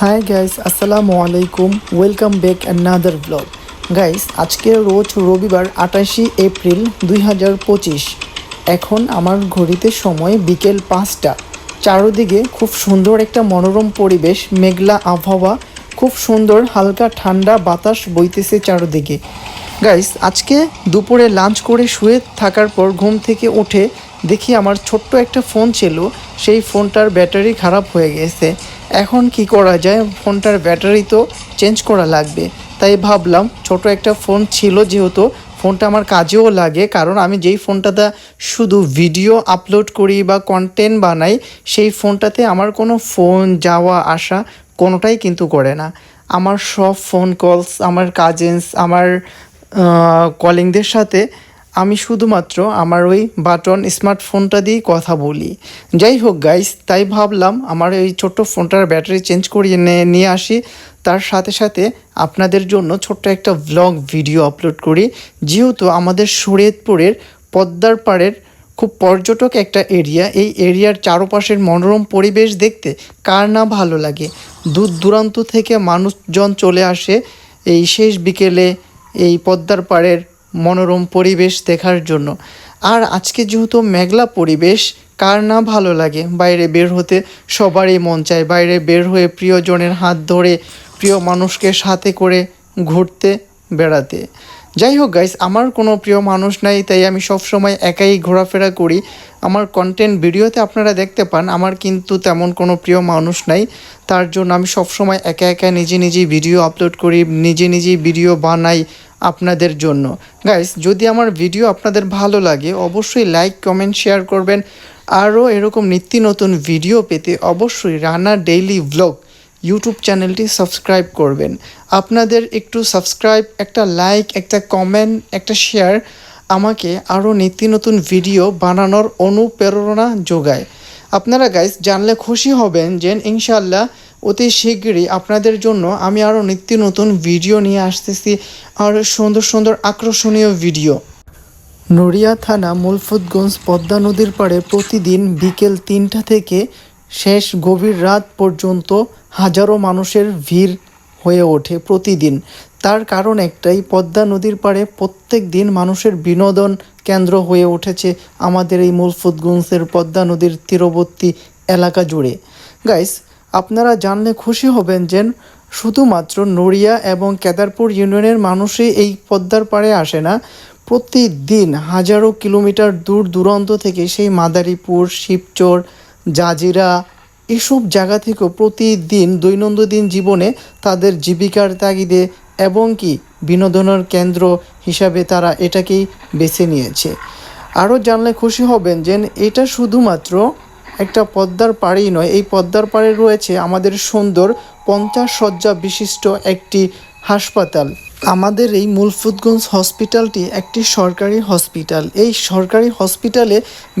High guys আসসালামু আলাইকুম welcome back another blog guys আজকে রোজ রবিবার আটাশি এপ্রিল দুই হাজার পঁচিশ। এখন আমার ঘড়িতে সময় বিকেল পাঁচটা। চারোদিকে খুব সুন্দর একটা মনোরম পরিবেশ, মেঘলা আবহাওয়া, খুব সুন্দর হালকা ঠান্ডা বাতাস বইতেছে চারোদিকে। গাইস আজকে দুপুরে লাঞ্চ করে শুয়ে থাকার পর ঘুম থেকে উঠে দেখি আমার ছোট্ট একটা ফোন ছিল, সেই ফোনটার ব্যাটারি খারাপ হয়ে গেছে। এখন কি করা যায়? ফোনটার ব্যাটারি তো চেঞ্জ করা লাগবে। তাই ভাবলাম ছোট একটা ফোন ছিল যেহেতু ফোনটা আমার কাজেও লাগে, কারণ আমি যেই ফোনটাতে শুধু ভিডিও আপলোড করি বা কন্টেন্ট বানাই, সেই ফোনটাতে আমার কোনো ফোন যাওয়া, আসা কোনোটাই কিন্তু করে না। আমার সব ফোন কলস আমার কাজেন্স আমার কলিংদের সাথে আমি শুধুমাত্র আমার ওই বাটন স্মার্টফোনটা দিয়েই কথা বলি। যাই হোক গাইস তাই ভাবলাম আমার ওই ছোট্ট ফোনটার ব্যাটারি চেঞ্জ করিয়ে নিয়ে আসি। তার সাথে সাথে আপনাদের জন্য ছোট্ট একটা ভ্লগ ভিডিও আপলোড করি। যেহেতু আমাদের শরীয়তপুরের পদ্মার পাড়ের খুব পর্যটক একটা এরিয়া এই এরিয়ার চারপাশের মনোরম পরিবেশ দেখতে কার না ভালো লাগে। দূর দূরান্ত থেকে মানুষজন চলে আসে এই শেষ বিকেলে এই পদ্মার পাড়ের মনোরম পরিবেশ দেখার জন্য। আর আজকে যেহেতু মেঘলা পরিবেশ, কার না ভালো লাগে? বাইরে বের হতে সবারই মন চায়। বাইরে বের হয়ে প্রিয়জনের হাত ধরে, প্রিয় মানুষকে সাথে করে ঘুরতে, বেড়াতে। যাই হোক গাইস আমার কোনো প্রিয় মানুষ নাই, তাই আমি সব সময় একাই ঘোরাফেরা করি। আমার কন্টেন্ট ভিডিওতে আপনারা দেখতে পান, আমার কিন্তু তেমন কোনো প্রিয় মানুষ নাই। তার জন্য আমি সব সময় একা একা নিজে নিজেই ভিডিও আপলোড করি, নিজে নিজেই ভিডিও বানাই আপনাদের জন্য। গাইস যদি আমার ভিডিও আপনাদের ভালো লাগে, অবশ্যই লাইক কমেন্ট শেয়ার করবেন। আরও এরকম নিত্য নতুন ভিডিও পেতে অবশ্যই রানা ডেইলি ভ্লগ ইউটিউব চ্যানেলটি সাবস্ক্রাইব করবেন। আপনাদের একটু সাবস্ক্রাইব একটা লাইক একটা কমেন্ট একটা শেয়ার আমাকে আরও নিত্য নতুন ভিডিও বানানোর অনুপ্রেরণা যোগায়। আপনারা গাইস জানলে খুশি হবেন যে ইনশাল্লাহ অতি শীঘ্রই আপনাদের জন্য আমি আরও নিত্য নতুন ভিডিও নিয়ে আসতেছি আর সুন্দর সুন্দর আকর্ষণীয় ভিডিও। নড়িয়া থানা মুলফুতগঞ্জ পদ্মা নদীর পাড়ে প্রতিদিন বিকেল তিনটা থেকে শেষ গভীর রাত পর্যন্ত হাজারো মানুষের ভিড় হয়ে ওঠে প্রতিদিন। তার কারণ একটাই, পদ্মা নদীর পাড়ে প্রত্যেক দিন মানুষের বিনোদন কেন্দ্র হয়ে উঠেছে আমাদের এই মুলফুতগঞ্জের পদ্মা নদীর তীরবর্তী এলাকা জুড়ে। গাইস আপনারা জানলে খুশি হবেন যে শুধুমাত্র নড়িয়া এবং কেদারপুর ইউনিয়নের মানুষই এই পদ্মার পাড়ে আসে না। প্রতিদিন হাজারো কিলোমিটার দূর দূরান্ত থেকে সেই মাদারীপুর, শিবচর, জাজিরা এসব জায়গা থেকেও প্রতিদিন দৈনন্দিন জীবনে তাদের জীবিকার তাগিদে এবং কি বিনোদনের কেন্দ্র হিসাবে তারা এটাকেই বেছে নিয়েছে। আরও জানলে খুশি হবেন যে এটা শুধুমাত্র একটা পদ্মার পাড়েই নয়। এই পদ্মার পাড়ে রয়েছে আমাদের সুন্দর পঞ্চাশ শয্যা বিশিষ্ট একটি হাসপাতাল। আমাদের এই মুলফুদগঞ্জ হসপিটালটি একটি সরকারি হসপিটাল। এই সরকারি হসপিটালে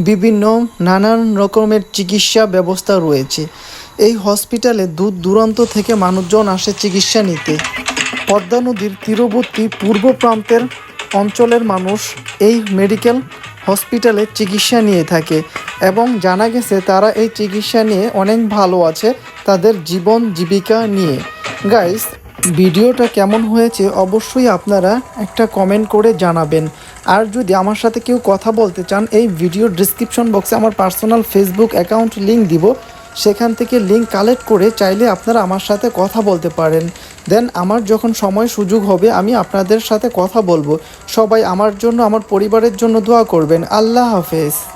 বিভিন্ন নানান রকমের চিকিৎসা ব্যবস্থা রয়েছে। এই হসপিটালে দূর দূরান্ত থেকে মানুষজন আসে চিকিৎসা নিতে। পদ্মা নদীর তীরবর্তী পূর্ব প্রান্তের অঞ্চলের মানুষ এই মেডিকেল হসপিটালে চিকিৎসা নিয়ে থাকে এবং জানা গেছে তারা এই চিকিৎসা নিয়ে অনেক ভালো আছে তাদের জীবন জীবিকা নিয়ে। গাইস ভিডিওটা কেমন হয়েছে অবশ্যই আপনারা একটা কমেন্ট করে জানাবেন। আর যদি আমার সাথে কেউ কথা বলতে চান, এই ভিডিও ডিসক্রিপশন বক্সে আমার পার্সোনাল ফেসবুক অ্যাকাউন্ট লিঙ্ক দিব। সেখান থেকে লিঙ্ক কালেক্ট করে চাইলে আপনারা আমার সাথে কথা বলতে পারেন। দেন আমার যখন সময় সুযোগ হবে, আমি আপনাদের সাথে কথা বলব। সবাই আমার জন্য, আমার পরিবারের জন্য দোয়া করবেন। আল্লাহ হাফেজ।